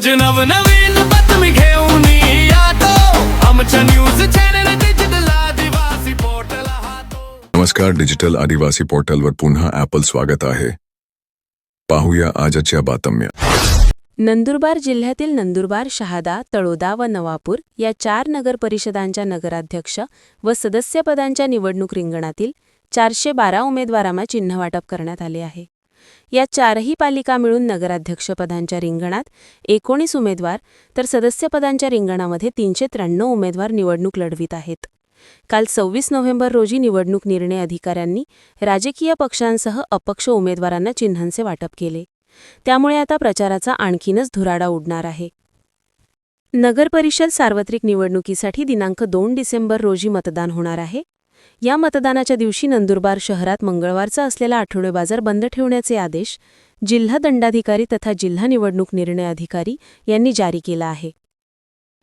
रोज नवनवीन बातमी घेऊन येतो. आमच्या news channel digital Adivasi portal नमस्कार डिजिटल आदिवासी पोर्टलवर पुन्हा ॲपल स्वागत आहे. पाहूया आजच्या बातम्या. नंदुरबार जिल्ह्यातील नंदुरबार शहादा तळोदा व नवापूर या चार नगर परिषदांच्या नगराध्यक्ष व सदस्यपदांच्या निवडणूक रिंगणातील चारशे बारा उमेदवारांना चिन्ह वाटप करण्यात आले आहे. या चारही पालिका मिळून नगराध्यक्षपदांच्या रिंगणात एकोणीस उमेदवार तर सदस्यपदांच्या रिंगणामध्ये तीनशे त्र्याण्णव उमेदवार निवडणूक लढवित आहेत. काल सव्वीस नोव्हेंबर रोजी निवडणूक निर्णय अधिकाऱ्यांनी राजकीय पक्षांसह अपक्ष उमेदवारांना चिन्हांचे वाटप केले. त्यामुळे आता प्रचाराचा आणखीनच धुराडा उडणार आहे. नगरपरिषद सार्वत्रिक निवडणुकीसाठी दिनांक दोन डिसेंबर रोजी मतदान होणार आहे. या मतदानाच्या दिवशी नंदुरबार शहरात मंगळवारचा असलेला आठवडे बाजार बंद ठेवण्याचे आदेश जिल्हा दंडाधिकारी तथा जिल्हा निवडणूक निर्णय अधिकारी यांनी जारी केला आहे.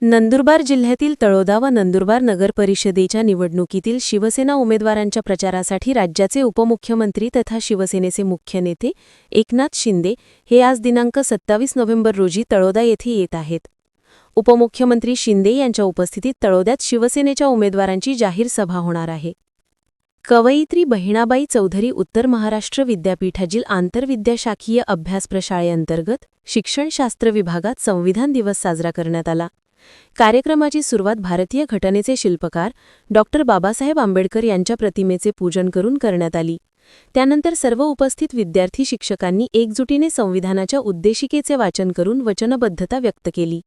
नंदुरबार जिल्ह्यातील तळोदा व नंदुरबार नगरपरिषदेच्या निवडणुकीतील शिवसेना उमेदवारांच्या प्रचारासाठी राज्याचे उपमुख्यमंत्री तथा शिवसेनेचे मुख्य नेते एकनाथ शिंदे हे आज दिनांक सत्तावीस नोव्हेंबर रोजी तळोदा येथे येत आहेत. उपमुख्यमंत्री शिंदे यांच्या उपस्थितीत तळोद्यात शिवसेनेच्या उमेदवारांची जाहीर सभा होणार आहे. कवयित्री बहिणाबाई चौधरी उत्तर महाराष्ट्र विद्यापीठातील आंतरविद्याशाखीय अभ्यास प्रशाळेअंतर्गत शिक्षणशास्त्र विभागात संविधान दिवस साजरा करण्यात आला. कार्यक्रमाची सुरुवात भारतीय घटनेचे शिल्पकार डॉ. बाबासाहेब आंबेडकर यांच्या प्रतिमेचे पूजन करून करण्यात आली. त्यानंतर सर्व उपस्थित विद्यार्थी शिक्षकांनी एकजुटीने संविधानाच्या उद्देशिकेचे वाचन करून वचनबद्धता व्यक्त केली.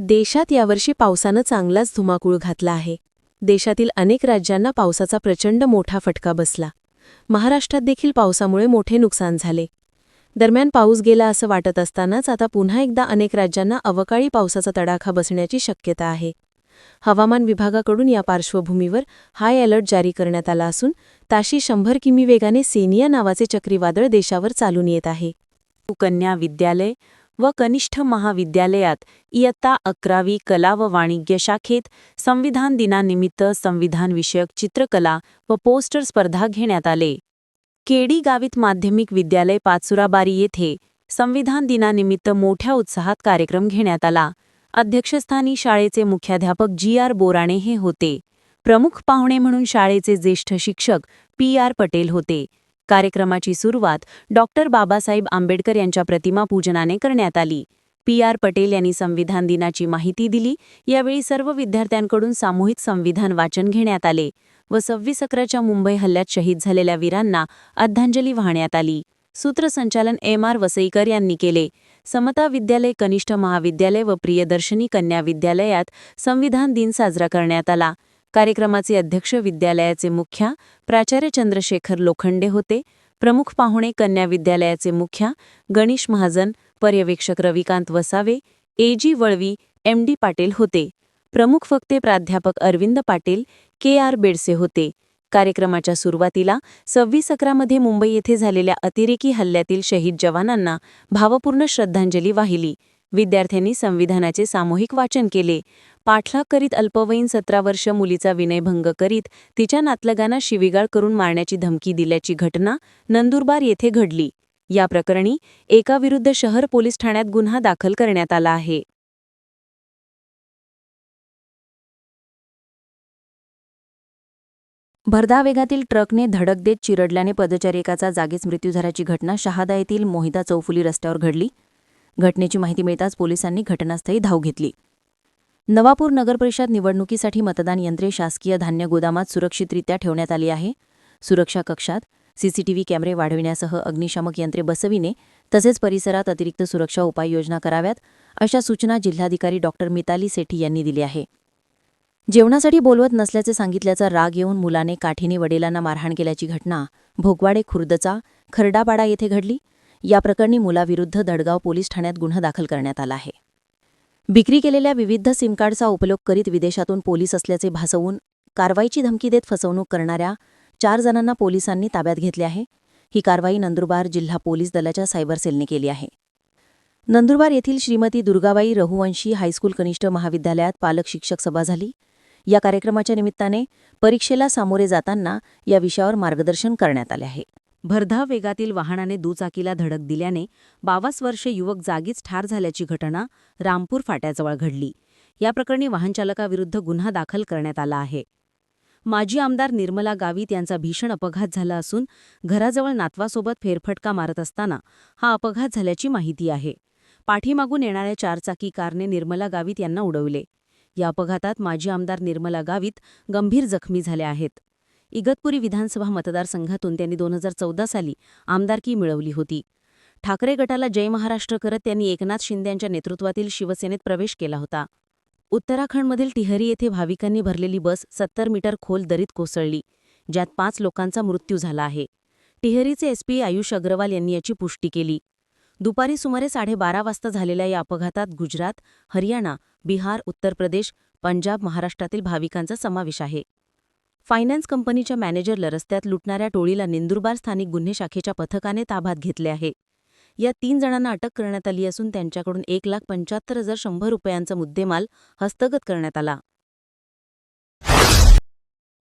देशात यावर्षी पावसानं चांगलाच धुमाकूळ घातला आहे. देशातील अनेक राज्यांना पावसाचा प्रचंड मोठा फटका बसला. महाराष्ट्रात देखील पावसामुळे मोठे नुकसान झाले. दरम्यान पाऊस गेला असं वाटत असतानाच आता पुन्हा एकदा अनेक राज्यांना अवकाळी पावसाचा तडाखा बसण्याची शक्यता आहे. हवामान विभागाकडून या पार्श्वभूमीवर हाय अलर्ट जारी करण्यात आला असून ताशी शंभर किमी वेगाने सेनिया नावाचे चक्रीवादळ देशावर चालून येत आहे. कन्या विद्यालय व कनिष्ठ महाविद्यालयात इयत्ता अकरावी कला व वाणिज्य शाखेत संविधान दिनानिमित्त संविधानविषयक चित्रकला व पोस्टर स्पर्धा घेण्यात आले. केडी गावित माध्यमिक विद्यालय पाचुराबारी येथे संविधान दिनानिमित्त मोठ्या उत्साहात कार्यक्रम घेण्यात आला. अध्यक्षस्थानी शाळेचे मुख्याध्यापक जी आर बोराणे हे होते. प्रमुख पाहुणे म्हणून शाळेचे ज्येष्ठ शिक्षक पी आर पटेल होते. कार्यक्रमाची सुरुवात डॉक्टर बाबासाहेब आंबेडकर यांच्या प्रतिमा पूजनाने करण्यात आली. पी. आर. पटेल यांनी संविधान दिनाची माहिती दिली. यावेळी सर्व विद्यार्थ्यांकडून सामूहिक संविधान वाचन घेण्यात आले व सव्वीस अकराच्या मुंबई हल्ल्यात शहीद झालेल्या वीरांना अद्धांजली वाहण्यात आली. सूत्रसंचालन एम. आर. वसईकर यांनी केले. समता विद्यालय कनिष्ठ महाविद्यालय व प्रियदर्शनी कन्या विद्यालयात संविधान दिन साजरा करण्यात आला. कार्यक्रमाचे अध्यक्ष विद्यालयाचे मुख्या प्राचार्य चंद्रशेखर लोखंडे होते. प्रमुख पाहुणे कन्या विद्यालयाचे मुख्या गणेश महाजन पर्यवेक्षक Ravikant Vasave A G Valvi M D Patil होते. प्रमुख वक्ते प्राध्यापक अरविंद पाटील के आर बेडसे होते. कार्यक्रमाच्या सुरुवातीला सव्वीस अकरामध्ये मुंबई येथे झालेल्या अतिरेकी हल्ल्यातील शहीद जवानांना भावपूर्ण श्रद्धांजली वाहिली. विद्यार्थ्यांनी संविधानाचे सामूहिक वाचन केले. पाठलाग करीत अल्पवयीन सतरा वर्ष मुलीचा विनयभंग करीत तिच्या नातलगांना शिविगाळ करून मारण्याची धमकी दिल्याची घटना नंदुरबार येथे घडली. या प्रकरणी एकाविरुद्ध शहर पोलीस ठाण्यात गुन्हा दाखल करण्यात आला आहे. भरधावेगातील ट्रकने धडक देत चिरडल्याने पदचारिकाचा जागीच मृत्यू झाल्याची घटना शहादा येथील मोहिता चौफुली रस्त्यावर घडली. घटनेची माहिती मिळताच पोलिसांनी घटनास्थळी धाव घेतली. नवापूर नगरपरिषद निवडणुकीसाठी मतदान यंत्रे शासकीय धान्य गोदामात सुरक्षितरित्या ठेवण्यात आली आहे. सुरक्षा कक्षात सीसीटीव्ही कॅमेरे वाढविण्यासह अग्निशामक यंत्रे बसविणे तसेच परिसरात अतिरिक्त सुरक्षा उपाययोजना कराव्यात अशा सूचना जिल्हाधिकारी डॉक्टर मिताली सेठी यांनी दिली आहे. जेवणासाठी बोलवत नसल्याचे सांगितल्याचा राग येऊन मुलाने काठीने वडिलांना मारहाण केल्याची घटना भोगवाडे खुर्दचा खरडापाडा येथे घडली. या प्रकरणी मुलाविरुद्ध दडगाव पोलीस ठाण्यात गुन्हा दाखल करण्यात आला आहे. विक्री केलेल्या विविध सिमकार्डचा उपयोग करीत विदेशातून पोलीस असल्याचे भासवून कारवाईची धमकी देत फसवणूक करणाऱ्या चार जणांना पोलिसांनी ताब्यात घेतले आहे. ही कारवाई नंदुरबार जिल्हा पोलीस दलाच्या सायबर सेलने केली आहे. नंदुरबार येथील श्रीमती दुर्गाबाई रघुवंशी हायस्कूल कनिष्ठ महाविद्यालयात पालक शिक्षक सभा झाली. या कार्यक्रमाच्या निमित्ताने परीक्षेला सामोरे जाताना या विषयावर मार्गदर्शन करण्यात आले आहे. भरधाव वेगातील वाहनाने दुचाकीला धडक दिल्याने बावीस वर्षे युवक जागीच ठार झाल्याची घटना रामपूर फाट्याजवळ घडली. या प्रकरणी वाहनचालकाविरुद्ध गुन्हा दाखल करण्यात आला आहे. माजी आमदार निर्मला गावित यांचा भीषण अपघात झाला असून घराजवळ नातवासोबत फेरफटका मारत असताना हा अपघात झाल्याची माहिती आहे. पाठीमागून येणाऱ्या चारचाकी कारने निर्मला गावित यांना उडवले. या अपघातात माजी आमदार निर्मला गावित गंभीर जखमी झाल्या आहेत. इगतपुरी विधानसभा मतदारसंघातून त्यांनी दोन हजार चौदा साली आमदारकी मिळवली होती. ठाकरे गटाला जय महाराष्ट्र करत त्यांनी एकनाथ शिंद्यांच्या नेतृत्वातील शिवसेनेत प्रवेश केला होता. उत्तराखंडमधील टिहरी येथे भाविकांनी भरलेली बस सत्तर मीटर खोल दरीत कोसळली ज्यात पाच लोकांचा मृत्यू झाला आहे. टिहरीचे एसपी आयुष अग्रवाल यांनी याची पुष्टी केली. दुपारी सुमारे साडेबारा वाजता झालेल्या या अपघातात गुजरात हरियाणा बिहार उत्तर प्रदेश पंजाब महाराष्ट्रातील भाविकांचा समावेश आहे. फायनान्स कंपनीच्या मॅनेजरला रस्त्यात लुटणाऱ्या टोळीला निंदुरबार स्थानिक गुन्हे शाखेच्या पथकाने ताब्यात घेतले आहे. या तीन जणांना अटक करण्यात आली असून त्यांच्याकडून एक लाख पंच्याहत्तर हजार शंभर रुपयांचा मुद्देमाल हस्तगत करण्यात आला.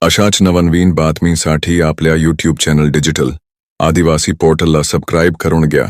अशाच नवनवीन बातमीसाठी आपल्या यूट्यूब चॅनल डिजिटल आदिवासी पोर्टलला सबस्क्राईब करून घ्या.